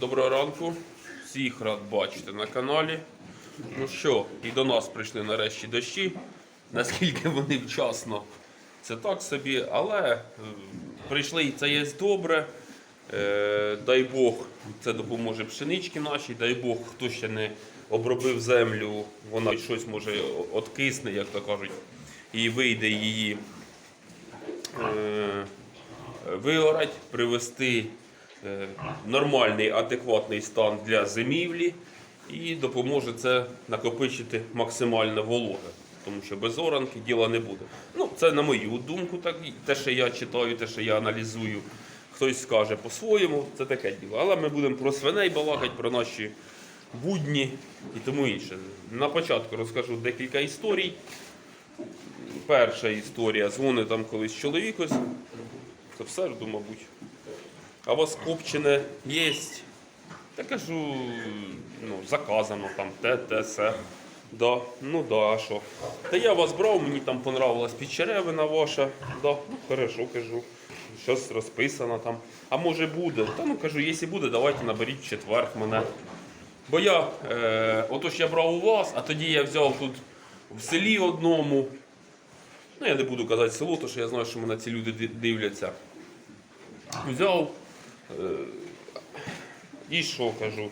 Доброго ранку. Всіх рад бачити на каналі. Ну що, і до нас прийшли нарешті дощі. Наскільки вони вчасно, це так собі, але е, прийшли і це є добре. Е, дай Бог, це допоможе пшенички нашій, дай Бог, хто ще не обробив землю, вона щось може откисне, як то кажуть, і вийде її е, виорать, привести нормальний, адекватний стан для зимівлі і допоможе це накопичити максимально вологе. Тому що без оранки діла не буде. Ну, це на мою думку, так те, що я читаю, те, що я аналізую. Хтось скаже по-своєму, це таке діло. Але ми будемо про свиней балакати, про наші будні і тому інше. На початку розкажу декілька історій. Перша історія. Дзвонить там колись чоловік ось. Це все мабуть. А у вас копчене є? Та кажу, ну, заказано там, те, те, все. Да, ну да, а що? Та я вас брав, мені там понравилась підчеревина ваша. Да, ну хорошо, кажу. Щось розписано там. А може буде? Та ну кажу, якщо буде, давайте наберіть четверг мене. Бо я, е, отож я брав у вас, а тоді я взяв тут в селі одному. Ну, я не буду казати село, тому що я знаю, що мене ці люди дивляться. Взяв і що кажу?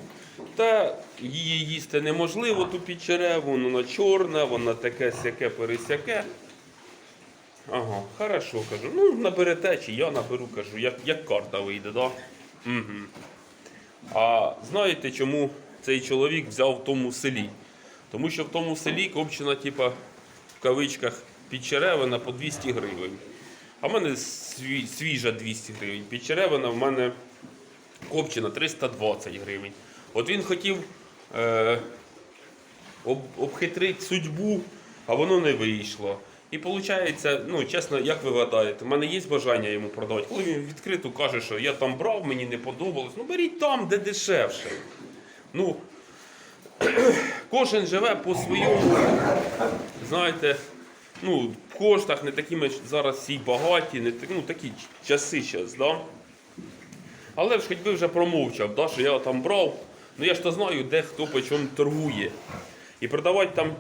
Та її їсти неможливо, ту підчереву, вона чорна, вона таке сяке пересяке. Ага, хорошо, кажу. Ну, наберете, чи я наберу, кажу, як, як карта вийде, да? Угу. А знаєте, чому цей чоловік взяв в тому селі? Тому що в тому селі копчена, типа, в кавичках, підчеревина по 200 гривень. А в мене свіжа 200 гривень. Підчеревина в мене копчена 320 гривень. От він хотів е, об, обхитрити судьбу, а воно не вийшло. І виходить, ну чесно, як ви гадаєте, в мене є бажання йому продавати. Коли він відкрито каже, що я там брав, мені не подобалось. Ну беріть там, де дешевше. Ну, кожен живе по своєму, знаєте, ну, коштах не такими зараз всі багаті, не так- ну, такі часи зараз? Але ж хоч би вже промовчав, да, що я там брав. Ну я ж то знаю, де хто по чому торгує. І продавати там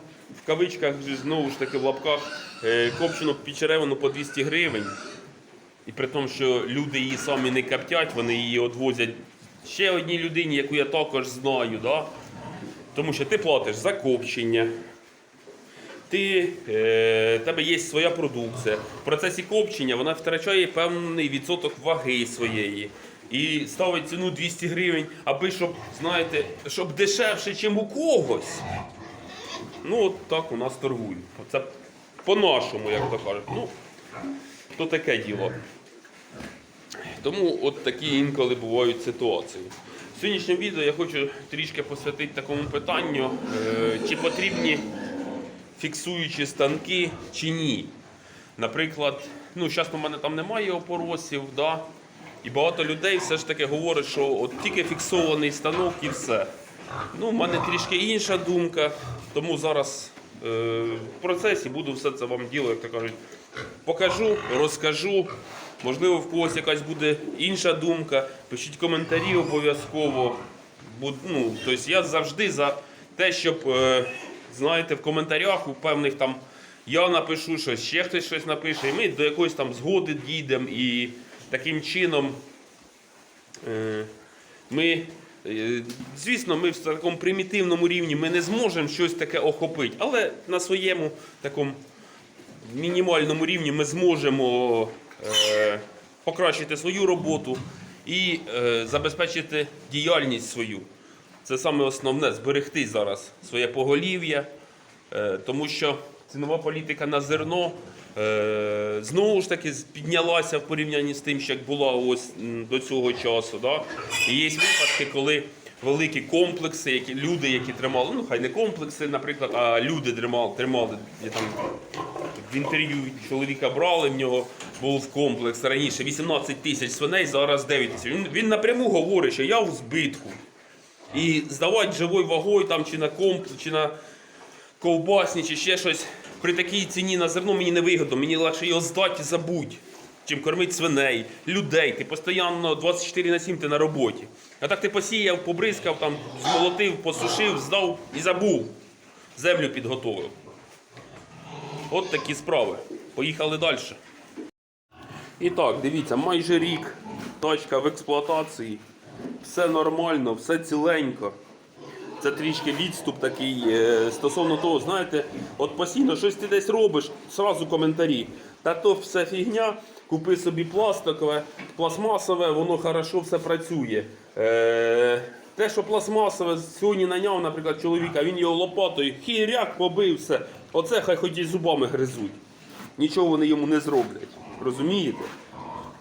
в кавичках, знову ж таки в лапках, е, копчену підчеревину по 200 гривень. І при тому, що люди її самі не коптять, вони її відвозять ще одній людині, яку я також знаю. Да? Тому що ти платиш за копчення, ти, е, тебе є своя продукція. В процесі копчення вона втрачає певний відсоток ваги своєї. І ставить ціну 200 гривень, аби щоб, знаєте, щоб дешевше, ніж у когось. Ну, от так у нас торгують. Це по-нашому, як то кажуть. Ну, то таке діло. Тому от такі інколи бувають ситуації. В сьогоднішньому відео я хочу трішки посвятити такому питанню, е, чи потрібні фіксуючі станки чи ні. Наприклад, ну зараз у мене там немає опоросів, да? І багато людей все ж таки говорять, що от тільки фіксований станок і все. Ну, в мене трішки інша думка, тому зараз е, в процесі буду все це вам діло, як то кажуть, покажу, розкажу. Можливо, в когось якась буде інша думка. Пишіть коментарі обов'язково. Ну, тобто я завжди за те, щоб, е, знаєте, в коментарях у певних там я напишу щось, ще хтось щось напише, і ми до якоїсь там згоди дійдемо і таким чином е, ми. е, Звісно, ми в такому примітивному рівні ми не зможемо щось таке охопити, але на своєму такому мінімальному рівні ми зможемо е, покращити свою роботу і забезпечити діяльність свою. Це саме основне зберегти зараз своє поголів'я, тому що цінова політика на зерно е, знову ж таки піднялася в порівнянні з тим, що як була ось до цього часу. Да? І є випадки, коли великі комплекси, які люди, які тримали, ну хай не комплекси, наприклад, а люди тримали, тримали я там в інтерв'ю чоловіка брали, в нього був комплекс раніше 18 тисяч свиней, зараз 9 тисяч. Він, він напряму говорить, що я в збитку. І здавати живою вагою там, чи на комп, чи на ковбасні, чи ще щось при такій ціні на зерно мені не вигодно. Мені легше його здати і забудь. чим кормити свиней, людей. Ти постійно 24 на 7 ти на роботі. А так ти посіяв, побризкав, там, змолотив, посушив, здав і забув. Землю підготовив. От такі справи. Поїхали далі. І так, дивіться, майже рік тачка в експлуатації. Все нормально, все ціленько. Це трішки відступ такий е, стосовно того, знаєте, от постійно щось ти десь робиш, зразу коментарі. Та то все фігня, купи собі пластикове, пластмасове, воно хорошо все працює. Е, те, що пластмасове сьогодні наняв, наприклад, чоловіка, він його лопатою хіряк побив все. Оце хай хоч і зубами гризуть. Нічого вони йому не зроблять. Розумієте?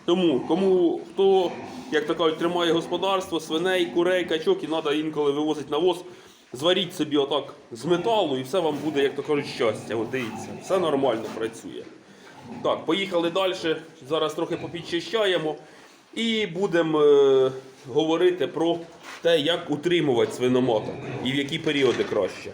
Тому, кому хто, як то кажуть, тримає господарство, свиней, курей, качок і треба інколи вивозити навоз, зваріть собі отак з металу і все вам буде, як то кажуть, щастя. От дивіться, все нормально працює. Так, поїхали далі. Зараз трохи попідчищаємо і будемо е, говорити про те, як утримувати свиноматок і в які періоди краще.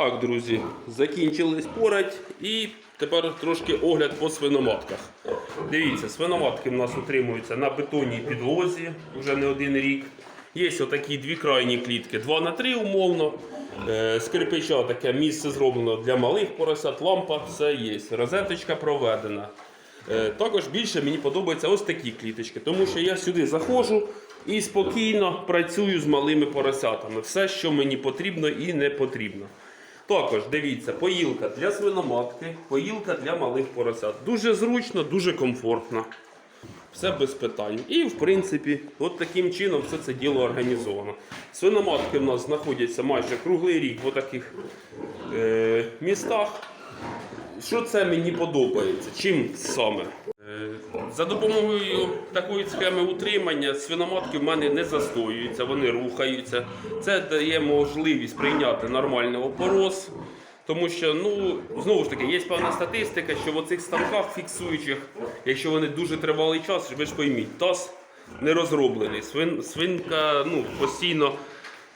Так, друзі, закінчили спорать і тепер трошки огляд по свиноматках. Дивіться, свиноматки в нас утримуються на бетонній підлозі вже не один рік. Є отакі дві крайні клітки, 2 на 3 умовно. Е, З кирпича таке місце зроблено для малих поросят, лампа, все є. Розеточка проведена. Е, Також більше мені подобаються ось такі кліточки, тому що я сюди заходжу і спокійно працюю з малими поросятами. Все, що мені потрібно і не потрібно. Також дивіться, поїлка для свиноматки, поїлка для малих поросят. Дуже зручно, дуже комфортно. Все без питань. І в принципі, от таким чином все це діло організовано. Свиноматки в нас знаходяться майже круглий рік в таких е, містах. Що це мені подобається? Чим саме? За допомогою такої схеми утримання свиноматки в мене не застоюються, вони рухаються. Це дає можливість прийняти нормальний опороз. Тому що, ну, знову ж таки, є певна статистика, що в оцих станках фіксуючих, якщо вони дуже тривалий час, ви ж пойміть, таз не розроблений. Свин, свинка ну, постійно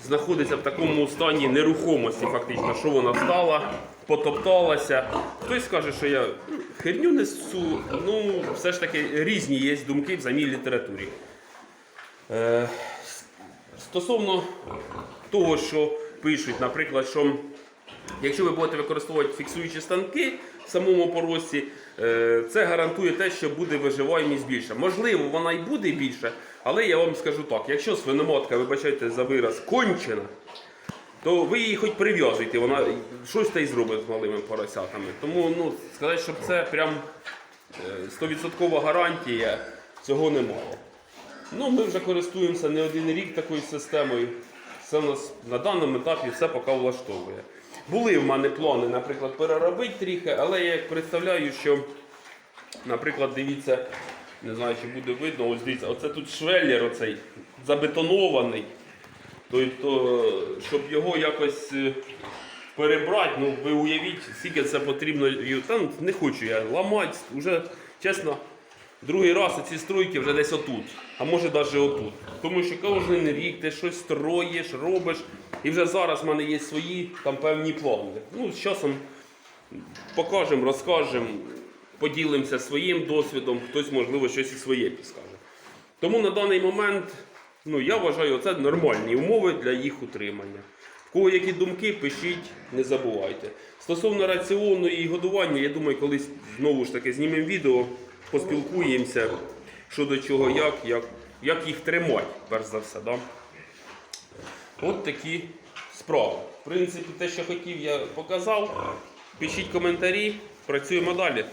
знаходиться в такому стані нерухомості, фактично, що вона стала, потопталася. Хтось каже, що я ну, херню несу. Ну, все ж таки різні є думки в самій літературі. Е, стосовно того, що пишуть, наприклад, що якщо ви будете використовувати фіксуючі станки в самому поросі, е, це гарантує те, що буде виживаємість більша. Можливо, вона і буде більша, але я вам скажу так: якщо свиноматка, вибачайте за вираз, кончена, то ви її хоч прив'язуйте, вона щось та й зробить з малими поросятами. Тому ну, сказати, щоб це прям е, 100% гарантія, цього немає. Ну, ми вже користуємося не один рік такою системою. Це в нас на даному етапі все поки влаштовує. Були в мене плани, наприклад, переробити трохи, але я представляю, що, наприклад, дивіться, не знаю, чи буде видно, ось дивіться, оце тут швеллер оцей забетонований. Тобто, щоб його якось е, перебрати, ну ви уявіть, скільки це потрібно. Там не хочу я ламати, вже чесно. Другий раз ці стройки вже десь отут, а може навіть отут. Тому що кожен рік ти щось строїш, робиш. І вже зараз в мене є свої там певні плани. Ну, з часом покажемо, розкажемо, поділимося своїм досвідом, хтось, можливо, щось і своє підскаже. Тому на даний момент ну, я вважаю, це нормальні умови для їх утримання. В кого які думки, пишіть, не забувайте. Стосовно раціону і годування, я думаю, колись знову ж таки знімемо відео, поспілкуємося, що до чого, як, як, як їх тримати, перш за все. Да? От такі справи. В принципі, те, що хотів, я показав. Пишіть коментарі, працюємо далі.